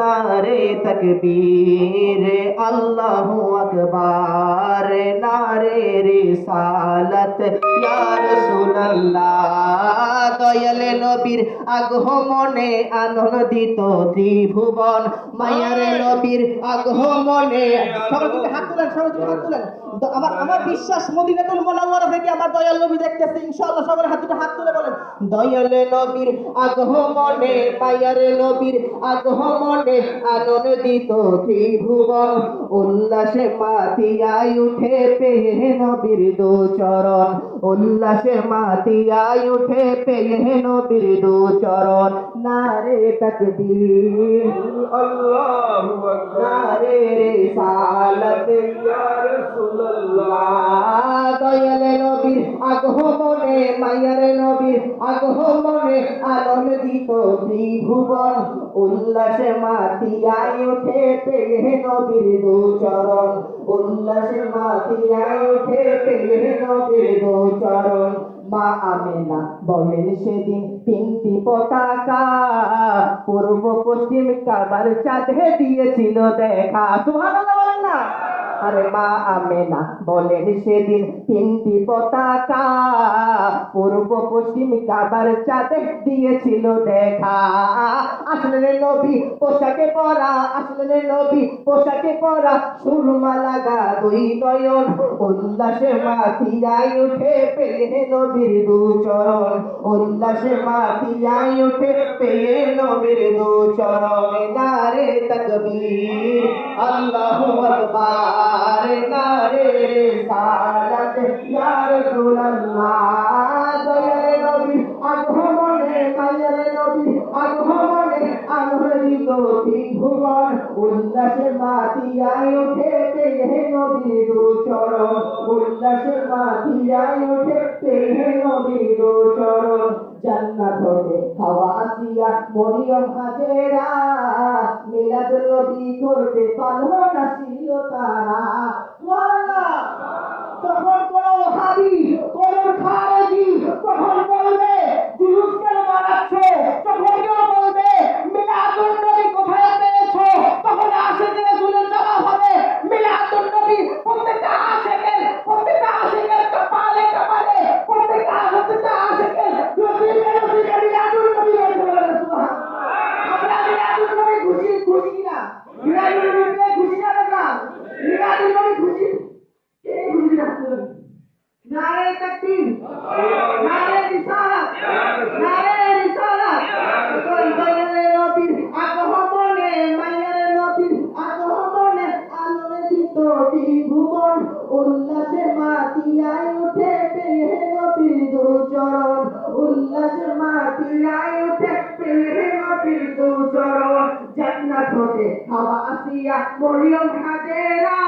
নারে তকবীর আল্লাহু আকবার। নারে রিসালাত ইয়া রাসূলুল্লাহ। দয়াল নবীর আগমনে আনন্দিত ত্রিভুবন। মায়ার নবীর আগমনে হাত তুলেন হাত তুলেন। আমার আমার বিশ্বাস মদিনাতুল মুনাওয়ারা থেকে আমার দয়াল নবী দেখতেছে। ইনশাআল্লাহ সবার হাত দুটো হাত তুলে বলেন। দয়াল নবীর আগমনে, মায়ার নবীর আগমনে আনন্দিত ত্রিভুবন উল্লাসে মাতিয়ায় উঠে পেয়ে নবীর দু চরণ উল্লাসে মাতিয়ায় উঠে পেয়ে নবীর দু চরণ নারে তকবীর। আল্লাহু নবীর আগমনে মায়ার নবীর আগমনে আনন্দিত ত্রিভুবন। উল্লাসে মাতিয়ায় ওঠে পেয়ে নবীর দুচরণ উল্লাসে মাতিয়ায় ওঠে পেয়ে নবীর দু চরণ মা আমেনা বলেন সেদিন তিনটি পতাকা। পূর্ব পশ্চিম কাবার চাঁদে দিয়েছিল দেখা। সুবহানাল্লাহ বলেন না? আরে মা আমেনা বলেন সেদিন তিনটি পতাকা। পূর্ব পশ্চিম কাবার চাঁদে দিয়েছিল দেখা। আসলে নবী, পোশাকে পরা। আসলে নবী, পোশাকে পরা। সুরমা লাগা দুই নয়ন। উল্লাসে মাতিয়ায় উঠে পেয়ে নবীর দু চরণ উল্লাসে মাতিয়াই উঠে পেয়ে নবীর দু চরণ নারে তকবীর। আল্লাহু আকবার, নারে সালাত, ইয়া রাসূলুল্লাহ। ত্রিভুবন উল্লাসে মাতিয়ায় হাওয়া আসিয়া মরিয়ম হাজেরা। মিলাদ নবী করতে পারল না তারা। জান্নাত হতে হাওয়া আসিয়া মরিয়ম হাজেরা